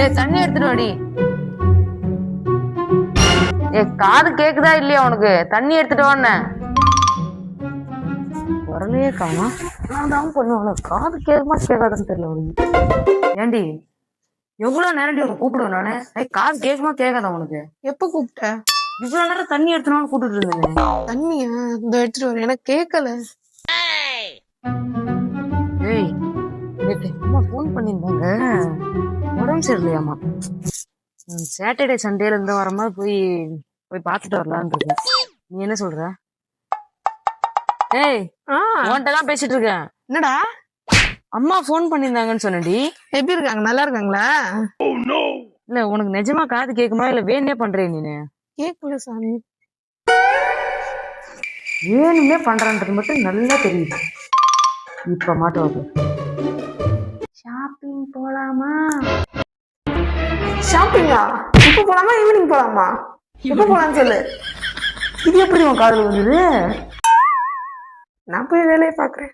ஏய் தண்ணி எடுத்துட்டு வாடி. ஏ காது கேக்குதா இல்லையா உனக்கு? தண்ணி எடுத்துட்டு வான்னு குரலையே காணா. நான் தான் பண்ணுவேன். காது கேட்குமா கேட்காதுன்னு தெரியல உனக்கு. ஏண்டி எவ்வளவு நேரம் உனக்கு கூப்பிடுவேன் நானு? காது கேட்குமா கேட்காதா உனக்கு? எப்ப கூப்பிட்ட? இவ்வளவு நேரம் தண்ணி எடுத்துனாலும் கூப்பிட்டு இருந்தேன். தண்ணியா? இந்த எடுத்துட்டு வரேன். எனக்கு கேட்கல ஏய் நேற்று அம்மா ஃபோன் பண்ணியிருந்தாங்க? உடம்பு சரியில்லையாம்மா சாட்டர்டே சண்டேல இருந்து வரும்போது போய் போய் பார்த்துட்டு இருக்கேன் நீ என்ன சொல்ற? ஏய் ஆ. உன்கிட்ட தான் பேசிட்டு இருக்கேன். என்னடா? அம்மா ஃபோன் பண்ணியிருந்தாங்கன்னு சொன்னடி எப்படி இருக்காங்க? நல்லா இருக்காங்களா? இல்ல உனக்கு நிஜமா காது கேக்குமா? இல்ல வேணே பண்றே நீனு? கேட்கல சாமி. வேணுமே பண்றான்றது மட்டும் நல்லா தெரியுது. இப்ப மாட்டோம் ஷாப்பிங்கா இப்ப போலாமா ஈவினிங் போலாமா? எப்போ போலாம்னு சொல்லு. இது எப்படி உன் காதல் வந்தது நான் போய் வேலையை பாக்குறேன்